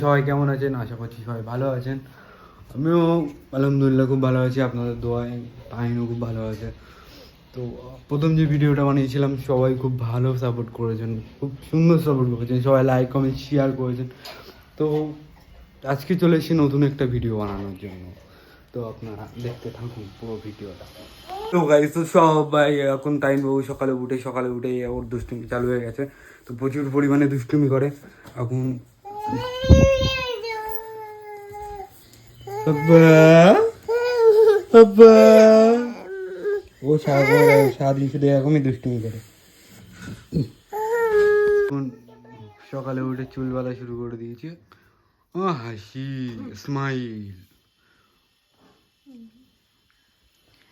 সবাই কেমন আছেন? আশা করছি সবাই ভালো আছেন। আমিও আলহামদুলিল্লাহ খুব ভালো আছি, আপনাদের দোয়ায় তাহিনও খুব ভালো আছে। তো, প্রথম যে ভিডিওটা বানিয়েছিলাম, সবাই খুব ভালো সাপোর্ট করেছেন, খুব সুন্দর সাপোর্ট করেছেন, সবাই লাইক কমেন্ট শেয়ার করেছেন। তো, আজকে চলে এসেছি নতুন একটা ভিডিও বানানোর জন্য। তো, আপনারা দেখতে থাকুন পুরো ভিডিওটা। তো গাইস তো সবাই এখন টাইম বাবু সকালে উঠে সকালে উঠে ওর দুষ্টুমি চালু হয়ে গেছে। তো প্রচুর পরিমাণে দুষ্টুমি করে। এখন বাবা বাবা ও সারা সারাদিন শুধু এরকমই দুষ্টুমি করে। সকালে উঠে চুল বাঁধা শুরু করে দিয়েছে। ও হাসি স্মাইল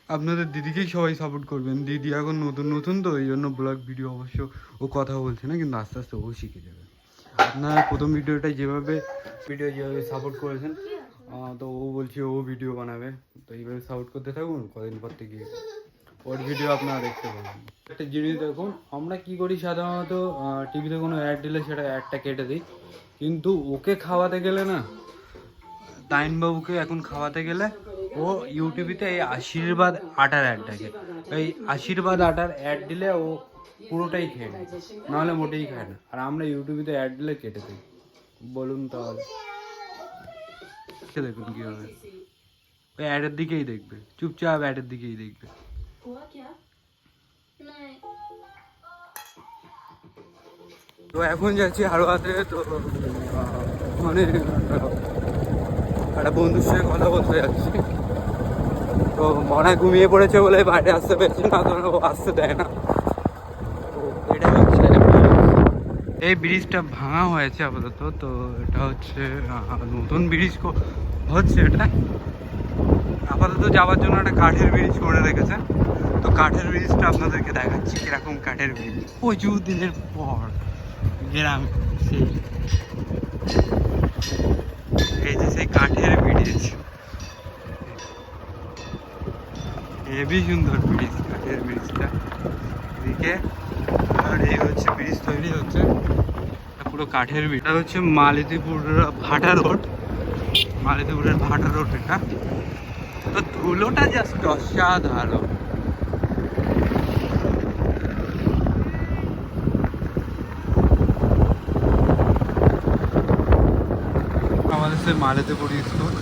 আপনাদের দিদিকেই সবাই সাপোর্ট করবেন। দিদি এখন নতুন নতুন তো, এই জন্য ব্লগ ভিডিও অবশ্য ও কথা বলছে না, কিন্তু আস্তে আস্তে ও শিখে যাবে। আপনারা প্রথম ভিডিওটা যেভাবে ভিডিও যেভাবে সাপোর্ট করেছেন তো ও বলছে ও ভিডিও বানাবে। তো এইভাবে সাউট করতে থাকুন, কদিন পর থেকে ওর ভিডিও আপনারা দেখতে পাবেন। একটা জিনিস দেখুন, আমরা কি করি সাধারণত টিভিতে কোনো অ্যাড দিলে সেটা অ্যাডটা কেটে দিই। কিন্তু ওকে খাওয়াতে গেলে না, তাইনবাবুকে এখন খাওয়াতে গেলে ও ইউটিউবেতে এই আশীর্বাদ আটার অ্যাড দেখে এই আশীর্বাদ আটার অ্যাড দিলে ও পুরোটাই খেয়ে নেয়, নাহলে মোটেই খায় না। আর আমরা ইউটিউবেতে অ্যাড দিলে কেটে দিই। বলুন তাহলে। দেখছে দেখুন কি ওই অ্যাডের দিকেই দেখবে। চুপচাপ অ্যাডের দিকেই দেখবে। তো এখন যাচ্ছি হারোয়াতে তো মানে একটা বন্ধুর সঙ্গে কথা বলতে যাচ্ছি। তো মনে ঘুমিয়ে পড়েছে বলে বাইরে আসতে পেরেছি না তো আসতে দেয় না। এই ব্রিজটা ভাঙা হয়েছে আপাতত, তো এটা হচ্ছে নতুন ব্রিজ হচ্ছে এটা। আপাতত যাওয়ার জন্য একটা কাঠের ব্রিজ করে রেখেছে। তো কাঠের ব্রিজটা আপনাদেরকে দেখাচ্ছি, কীরকম কাঠের ব্রিজ। প্রচুর দিনের পর গ্রাম সেই এই যে সেই কাঠের ব্রিজ। হেবি সুন্দর ব্রিজ, কাঠের ব্রিজটা। এদিকে আর এই হচ্ছে ব্রিজ তৈরি হচ্ছে। পুরো কাঠের এটা হচ্ছে মালিতিপুর ভাটা রোড। মালিতিপুরের ভাটা রোড এটা। তো ধুলোটা জাস্ট অসাধারণ। আমাদের সে মালেতেপুর স্কুল।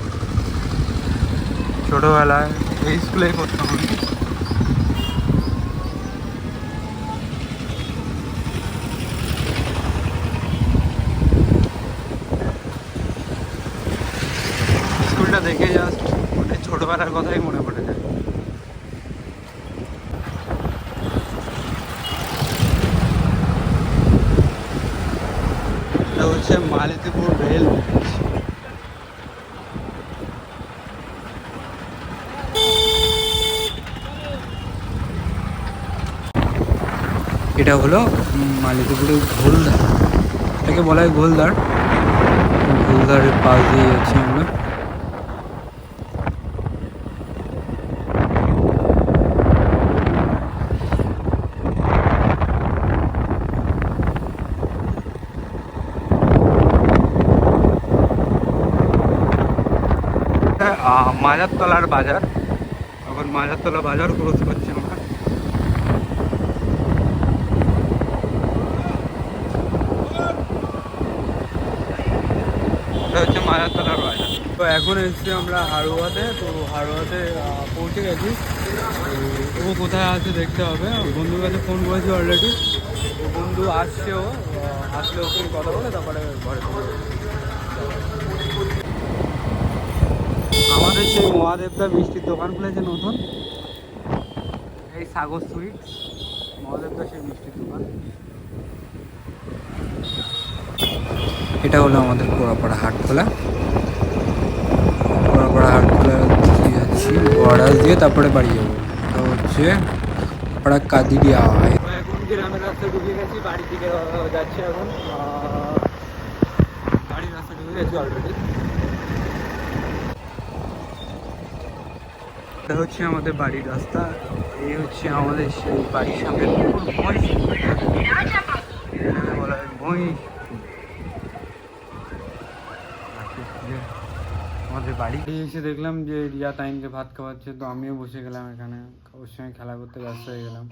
ছোটবেলায় এই স্কুলেই করতাম আমি স্কুলটা দেখে জাস্ট মানে ছোটবেলার কথাই মনে পড়ে যায়। এটা হচ্ছে মালিতিপুর রেল এটা হলো উম, মালিতিপুরের ঘোলদার। এটাকে বলা হয় ঘোলদার। ঘোলদারের পাশ দিয়ে যাচ্ছি আমরা এটা, আহ, মাজারতলার বাজার। এখন মাজারতলা বাজার ক্রস করছি আমরা। এটা হচ্ছে মায়াতলার বাজার। তো এখন এসেছি আমরা হাড়োয়াতে। তো হাড়োয়াতে পৌঁছে গেছি। ও কোথায় আছে দেখতে হবে। বন্ধুর কাছে ফোন করেছি অলরেডি ও বন্ধু আসছে ও। আসলে ওকে কথা বলে তারপরে ঘরে। আমাদের সেই মহাদেবদা মিষ্টির দোকান খুলেছে নতুন। এই সাগর সুইটস মহাদেবদা সেই মিষ্টির দোকান। এটা হলো আমাদের কোড়াপাড়া হাট খোলা। কোড়াপাড়া হাট খোলা যাচ্ছি বর্ডার দিয়ে, তারপরে বাড়ি যাব। এটা হচ্ছে পাড়া কাদিরিয়া এখন গ্রামের রাস্তা ঢুকে গেছি, বাড়ির দিকে যাচ্ছি এখন। বাড়ির রাস্তা ঢুকে গেছি অলরেডি এটা হচ্ছে আমাদের বাড়ির রাস্তা। এই হচ্ছে আমাদের সেই বাড়ির সামনে মহিষ মাঠে এসে দেখলাম যে রিয়া তাইনকে ভাত খাওয়াচ্ছে, তো আমিও বসে গেলাম এখানে। ওর সঙ্গে খেলা করতে ব্যস্ত হয়ে গেলাম।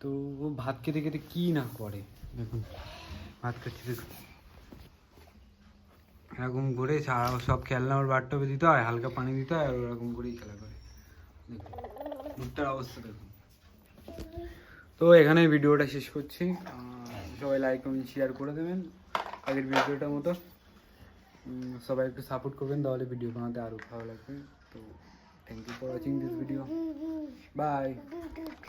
তো ও ভাত খেতে খেতে কী না করে? দেখুন, ভাত খাচ্ছে দেখুন এরকম করে সারা সব খেলনা ওর বাথটবে দিতে হয়, হালকা পানি দিতে হয় আর ওরকম করেই খেলা করে অবস্থা দেখুন। তো এখানে ভিডিওটা শেষ করছি। সবাই লাইক কমেন্ট শেয়ার করে দেবেন। আগের ভিডিওটার মতো। সবাই একটু সাপোর্ট করবেন, তাহলে ভিডিও বানাতে আরও ভালো লাগবে। তো thank you for watching this video bye